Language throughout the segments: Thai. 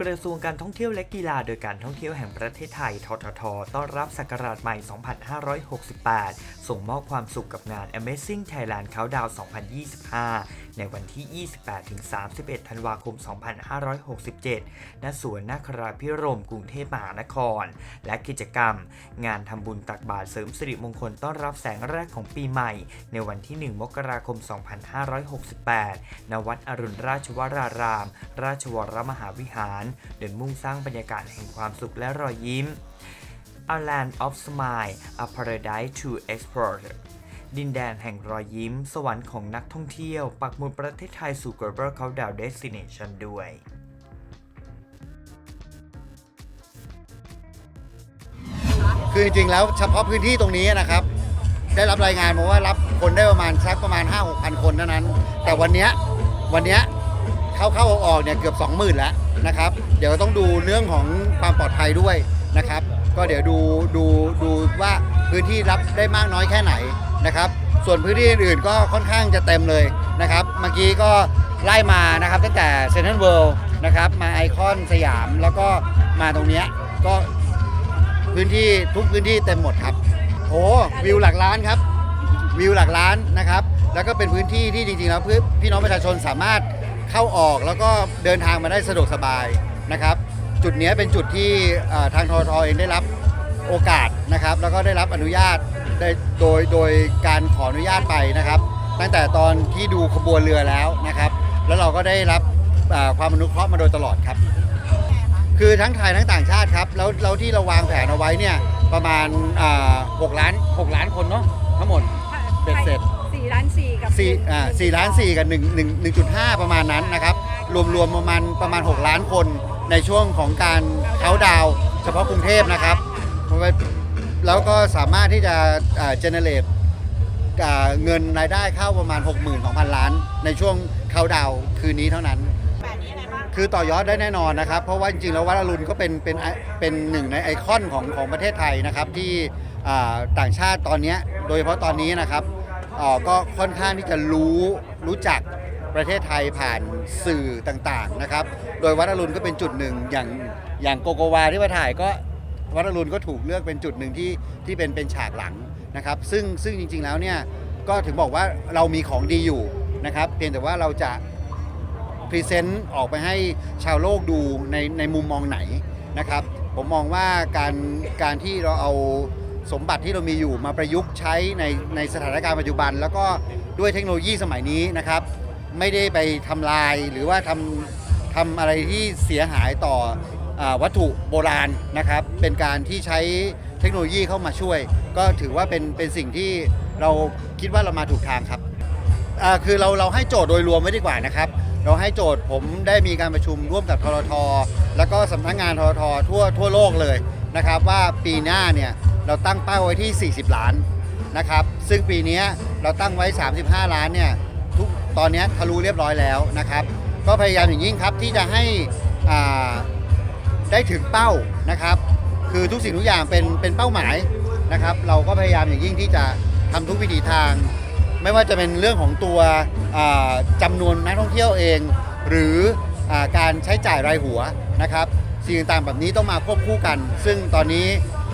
กระทรวงการท่องเที่ยวและกีฬาโดยการท่องเที่ยวแห่งประเทศไทย ททท ต้อนรับศักราชใหม่ 2568 ส่งมอบความสุขกับงาน Amazing Thailand Countdown 2025 ในวันที่ 28-31 ธันวาคม 2567 ณ สวนนาคราพิรม กรุงเทพมหานคร และกิจกรรม งานทำบุญตักบาตรเสริมสิริมงคลต้อนรับแสงแรกของปีใหม่ ในวันที่ 1 มกราคม 2568 ณ วัดอรุณราชวราราม ราชวรมหาวิหาร โดยมุ่งสร้างบรรยากาศแห่งความสุขและรอยยิ้ม A Land of Smile A Paradise to Explore ดินแดนแห่งรอยยิ้ม สวรรค์ของนักท่องเที่ยว ปักหมุดประเทศไทยสู่ Global Countdown Destination ด้วยคือจริงๆแล้วเฉพาะพื้นที่ตรงนี้นะครับ ได้รับรายงานมาว่ารับคนได้ประมาณสักประมาณ 5 6พันคนเท่านั้น แต่วันเนี้ยวันเนี้ยเข้าเข้าออกออกเนี่ยเกือบ 20,000 แล้วนะครับ เดี๋ยวต้องดูเรื่องของความปลอดภัยด้วยนะครับ ก็เดี๋ยวดูดูดูว่าพื้นที่รับได้มากน้อยแค่ไหน นะครับ ส่วนพื้นที่อื่นๆก็ค่อนข้างจะเต็มเลยนะครับ เมื่อกี้ก็ไล่มานะครับตั้งแต่เซ็นทรัลเวิลด์นะครับมาไอคอนสยามแล้วก็มาตรงเนี้ยก็พื้นที่ทุกพื้นที่เต็มหมดครับโอ้วิวหลักล้านครับวิวหลักล้านนะครับ แล้วก็เป็นพื้นที่ที่จริงๆแล้วพื่พี่น้องประชาชนสามารถเข้าออกแล้วก็เดินทางมาได้สะดวกสบายนะครับ จุดนี้เป็นจุดที่ทางทอทเองได้รับ โอกาสนะครับ แล้วก็ได้รับอนุญาตได้โดยโดยการขออนุญาตไปนะครับ ตั้งแต่ตอนที่ดูขบวนเรือแล้วนะครับ แล้วเราก็ได้รับเอ่อความอนุเคราะห์มาโดยตลอดครับ คือทั้งไทยทั้งต่างชาติครับแล้วแล้วที่เราวางแผนเอาไว้เนี่ยประมาณอ่า6ล้าน6ล้านคนเนาะทั้งหมดเบ็ดเสร็จสี่ล้านสี่กับสี่อ่าสี่ล้านสี่กับหนึ่งหนึ่งหนึ่งจุดห้าประมาณนั้นนะครับ รวมรวมประมาณประมาณ6ล้านคนในช่วงของการเขาดาวน์เฉพาะกรุงเทพนะครับเพราะว่า แล้วก็สามารถที่จะเจเนเรตเงินรายได้เข้าประมาณ 62,000 ล้าน ในช่วงเขาดาวน์คืนนี้เท่านั้นคือต่อยอดได้แน่นอนนะครับ เพราะว่าจริงๆแล้ววัดอรุณก็เป็นเป็นเป็นหนึ่งในไอคอนของของประเทศไทยนะครับ ที่อ่าต่างชาติตอนเนี้ยโดยเฉพาะตอนนี้นะครับอ่าก็ค่อนข้างที่จะรู้รู้จักประเทศไทยผ่านสื่อต่างๆนะครับ โดยวัดอรุณก็เป็นจุดหนึ่งอย่างอย่างโกโกวาที่มาถ่ายก็ วัดอรุณก็ถูกเลือกเป็นจุดหนึ่งที่ที่เป็นเป็นฉากหลังนะครับ ซึ่งซึ่งจริง ๆแล้วเนี่ยก็ถึงบอกว่าเรามีของดีอยู่นะครับ เพียงแต่ว่าเราจะพรีเซนต์ออกไปให้ชาวโลกดูในในมุมมองไหนนะครับ ผมมองว่าการการที่เราเอาสมบัติที่เรามีอยู่มาประยุกต์ใช้ในในสถานการณ์ปัจจุบัน แล้วก็ด้วยเทคโนโลยีสมัยนี้นะครับ ไม่ได้ไปทำลายหรือว่าทำทำอะไรที่เสียหายต่อ วัตถุโบราณนะครับ เป็นการที่ใช้เทคโนโลยีเข้ามาช่วย ก็ถือว่าเป็นเป็นสิ่งที่เราคิดว่าเรามาถูกทางครับคือเราเราให้โจทย์โดยรวมไว้ดีกว่านะครับ เราให้โจทย์ผมได้มีการประชุมร่วมกับทรท แล้วก็สำนักงานทรท ทั่วทั่วโลกเลยนะครับว่าปีหน้าเนี่ยเราตั้งเป้าไว้ที่ 40 ล้านนะครับ ซึ่งปีนี้เราตั้งไว้ 35 ล้านเนี่ยทุกตอนนี้ทะลุเรียบร้อยแล้วนะครับ ก็พยายามอย่างยิ่งครับที่จะให้อ่า ได้ถึงเป้านะครับ คือทุกสิ่งทุกอย่างเป็นเป็นเป้าหมายนะครับ เราก็พยายามอย่างยิ่งที่จะทำทุกวิถีทาง ไม่ว่าจะเป็นเรื่องของตัวจำานวนนักท่องเที่ยวเอง หรืออการใช้จ่ายรายหัวนะครับสิ่งต่างๆแบบนี้ต้องมาควบคู่กัน ซึ่งตอนนี้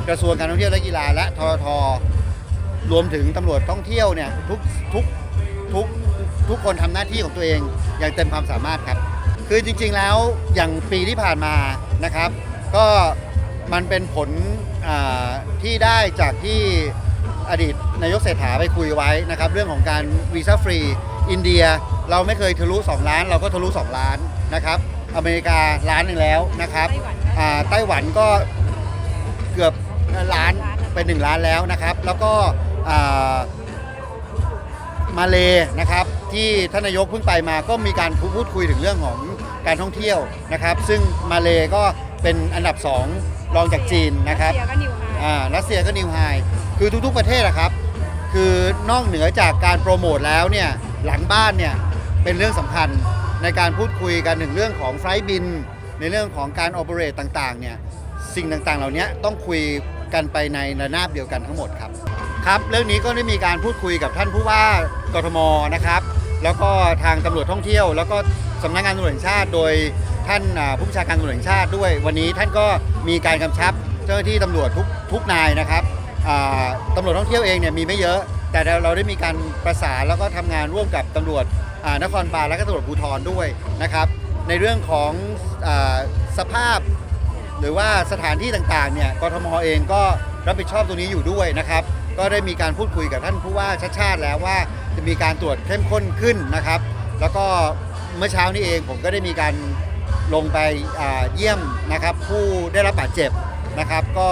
กระทรวงการท่องเที่ยวและกีฬาและททรวมถึงตำรวจท่องเที่ยวเนี่ยทุกทุกทุกทุกคนทำหน้าที่ของตัวเองอย่างเต็มความสามารถครับ คือจริงๆแล้วอย่างปีที่ผ่านมานะครับ ก็มันเป็นผลที่ได้จากที่อดีตนายกเศรษฐาไปคุยไว้นะครับ เรื่องของการวีซ่าฟรีอินเดียเราไม่เคยทะลุ 2 ล้าน เราก็ทะลุ 2 ล้านนะครับ อเมริกาล้านหนึ่งแล้วนะครับไต้หวันก็เกือบล้านเป็น1ล้านแล้วนะครับ แล้วก็มาเลนะครับที่ท่านนายกเพิ่งไปมาก็มีการพูดคุยถึงเรื่องของ การท่องเที่ยวนะครับ ซึ่งมาเลก็เป็นอันดับ 2 รองจากจีนนะครับเสียก็นิวไฮอ่ารัสเซียก็นิวไฮคือทุกๆประเทศอะครับ คือนอกเหนือจากการโปรโมทแล้วเนี่ยหลังบ้านเนี่ยเป็นเรื่องสำคัญในการพูดคุยกันถึงเรื่องของไฟล์บิน ในเรื่องของการโอเปเรตต่างๆเนี่ยสิ่งต่างๆ เหล่านี้ต้องคุยกันไปในระนาบเดียวกันทั้งหมดครับครับ เรื่องนี้ก็ได้มีการพูดคุยกับท่านผู้ว่ากทมนะครับ แล้วก็ทางตำรวจท่องเที่ยว แล้วก็สำนักงานตำรวจแห่งชาติ โดยท่านอ่าผู้บัญชาการตำรวจแห่งชาติด้วย วันนี้ท่านก็มีการกำชับเจ้าหน้าที่ตำรวจทุกทุกนายนะครับอ่าตำรวจท่องเที่ยวเองเนี่ยมีไม่เยอะ แต่เราเราได้มีการประสานแล้วก็ทำงานร่วมกับตำรวจอ่านครบาลและก็ตำรวจภูธรด้วยนะครับ ในเรื่องของอาสภาพ หรือว่าสถานที่ต่างๆ เนี่ย กทมเองก็รับผิดชอบตรงนี้อยู่ด้วยนะครับ ก็ได้มีการพูดคุยกับท่านผู้ว่าชัดชาติแล้วว่า มีการตรวจเข้มข้นขึ้นนะครับ แล้วก็เมื่อเช้านี้เองผมก็ได้มีการลงไปเยี่ยมนะครับผู้ได้รับบาดเจ็บนะครับ ก็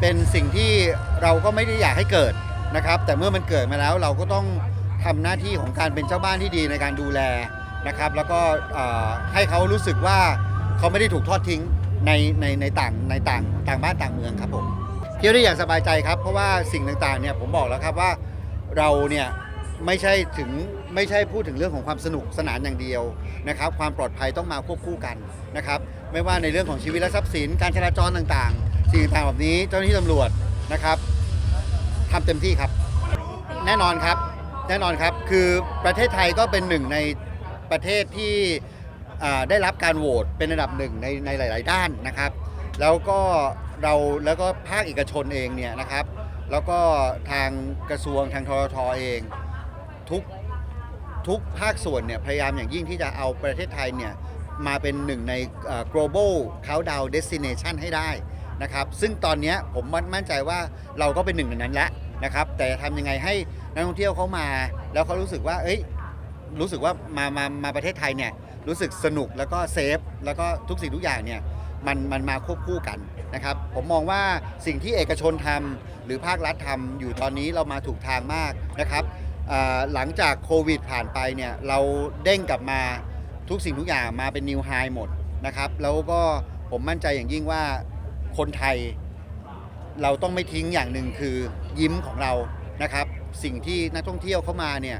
เป็นสิ่งที่เราก็ไม่ได้อยากให้เกิดนะครับ แต่เมื่อมันเกิดมาแล้วเราก็ต้องทำหน้าที่ของการเป็นเจ้าบ้านที่ดีในการดูแลนะครับ แล้วก็ให้เขารู้สึกว่าเขาไม่ได้ถูกทอดทิ้งในในในต่างในต่างต่างบ้านต่างเมืองครับผมเที่ยวได้อย่างสบายใจครับเพราะว่าสิ่งต่างๆเนี่ยผมบอกแล้วครับว่า เราเนี่ยไม่ใช่ถึงไม่ใช่พูดถึงเรื่องของความสนุกสนานอย่างเดียวนะครับ ความปลอดภัยต้องมาควบคู่กันนะครับ ไม่ว่าในเรื่องของชีวิตและทรัพย์สิน การจราจรต่างๆ สิ่งต่างๆแบบนี้เจ้าหน้าที่ตำรวจนะครับทำเต็มที่ครับ แน่นอนครับแน่นอนครับคือประเทศไทยก็เป็นหนึ่งในประเทศที่ได้รับการโหวตเป็นอันดับหนึ่งในในหลาย ๆ ด้านนะครับ แล้วก็เราแล้วก็ภาคเอกชนเองเนี่ยนะครับ แล้วก็ทางกระทรวงทางทรทเองทุกทุกภาคส่วนเนี่ยพยายามอย่างยิ่งที่จะเอาประเทศไทยเนี่ยมาเป็นหนึ่งใน global countdown destination ให้ได้นะครับ ซึ่งตอนนี้ผมมั่นใจว่าเราก็เป็นหนึ่งในนั้นแล้วนะครับ แต่ทำยังไงให้นักท่องเที่ยวเขามา แล้วเขารู้สึกว่า เอ้ย รู้สึกว่ามา มา มาประเทศไทยเนี่ย รู้สึกสนุกแล้วก็เซฟ แล้วก็ทุกสิ่งทุกอย่างเนี่ย มันมันมาควบคู่กันนะครับ ผมมองว่าสิ่งที่เอกชนทำหรือภาครัฐทำอยู่ตอนนี้เรามาถูกทางมากนะครับหลังจากโควิดผ่านไปเนี่ยเราเด้งกลับมาทุกสิ่งทุกอย่างมาเป็นนิวไฮหมดนะครับแล้วก็ผมมั่นใจอย่างยิ่งว่าคนไทยเราต้องไม่ทิ้งอย่างหนึ่งคือยิ้มของเรานะครับ สิ่งที่นักท่องเที่ยวเข้ามาเนี่ย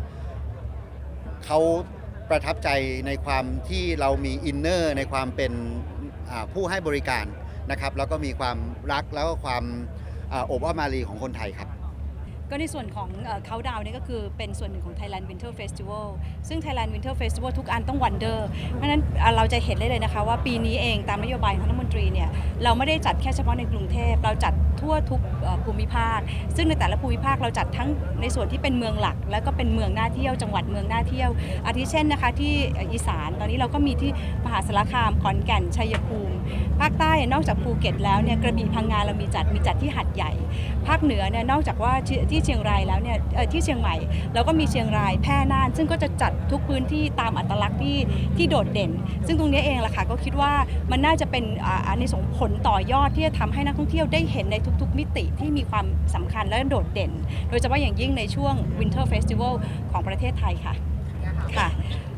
เขาประทับใจในความที่เรามีอินเนอร์ในความเป็น ผู้ให้บริการนะครับแล้วก็มีความรักแล้วก็ความอบอ้อมอารีของคนไทยครับ ก็ในส่วนของเขาดาวนี่ก็คือเป็นส่วนหนึ่งของ Thailand Winter Festival ซึ่ง Thailand Winter Festival ทุกอันต้องวันเดอร์เพราะฉะนั้นเราจะเห็นได้เลยนะคะว่าปีนี้เองตามนโยบายของรัฐมนตรีเนี่ยเราไม่ได้จัดแค่เฉพาะในกรุงเทพเราจัดทั่วทุกภูมิภาค ซึ่งในแต่ละภูมิภาคเราจัดทั้งในส่วนที่เป็นเมืองหลัก แล้วก็เป็นเมืองน่าเที่ยวจังหวัดเมืองน่าเที่ยว อาทิเช่นนะคะที่อีสานตอนนี้เราก็มีที่มหาสารคามขอนแก่นชัยภูมิ ภาคใต้นอกจากภูเก็ตแล้วเนี่ยกระบี่พังงาเรามีจัดมีจัดที่หัดใหญ่ ภาคเหนือเนี่ยนอกจากว่าที่ที่เชียงรายแล้วเนี่ยเอ่อที่เชียงใหม่เราก็มีเชียงรายแพร่น่าน ซึ่งก็จะจัดทุกพื้นที่ตามอัตลักษณ์ที่ที่โดดเด่น ซึ่งตรงนี้เองล่ะค่ะก็คิดว่ามันน่าจะเป็นอ่าอันในส่งผลต่อยอดที่จะทำให้นักท่องเที่ยวได้เห็นในทุก ๆ มิติที่มีความสำคัญและโดดเด่น โดยเฉพาะอย่างยิ่งในช่วง Winter Festival ของประเทศไทยค่ะค่ะ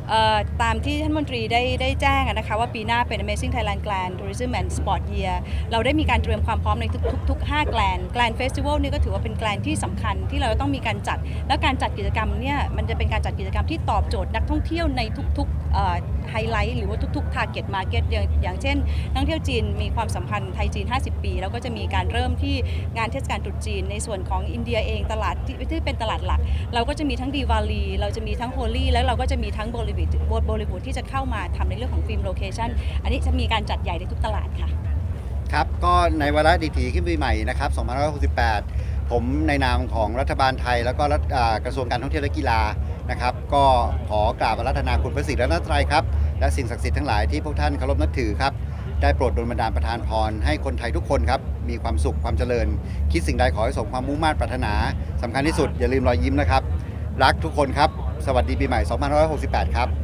เอ่อตามที่ท่านมนตรีได้ได้แจ้งอะนะคะว่าปีหน้าเป็น Amazing Thailand Grand Tourism and Sport Year เราได้มีการเตรียมความพร้อมในทุกๆทุก5แกลนแกลนเฟสติวัลนี่ก็ถือว่าเป็นแกลนที่สำคัญที่เราต้องมีการจัด แล้วการจัดกิจกรรมเนี่ยมันจะเป็นการจัดกิจกรรมที่ตอบโจทย์นักท่องเที่ยวในทุกๆ ไฮไลท์หรือว่าทุกๆ Target Market อย่างเช่นนักท่องเที่ยวจีนมีความสัมพันธ์ไทยจีน 50 ปี แล้วก็จะมีการเริ่มที่งานเทศกาลตรุษจีน ในส่วนของอินเดียเองตลาดที่ที่เป็นตลาดหลัก เราก็จะมีทั้งดีวาลีเราจะมีทั้งโฮลี่แล้วเราก็จะมีทั้งบริวูดบริวูดที่จะเข้ามาทำในเรื่องของฟิล์มโลเคชันอันนี้จะมีการจัดใหญ่ในทุกตลาดค่ะครับ ก็ในวาระดีถีขึ้นปีใหม่นะครับ2568 ผมในนามของรัฐบาลไทย แล้วก็กระทรวงการท่องเที่ยวและกีฬา นะครับ ก็ขอกราบอารัธนาคุณพระศรีรัตนตรัยครับ และสิ่งศักดิ์สิทธิ์ทั้งหลายที่พวกท่านเคารพนับถือครับ ได้โปรดดลบันดาลประทานพร ให้คนไทยทุกคนครับ มีความสุขความเจริญ คิดสิ่งใดขอให้สมความมุ่งมั่นปรารถนาสำคัญที่สุดอย่าลืมรอยยิ้มนะครับ รักทุกคนครับ สวัสดีปีใหม่ 2568 ครับ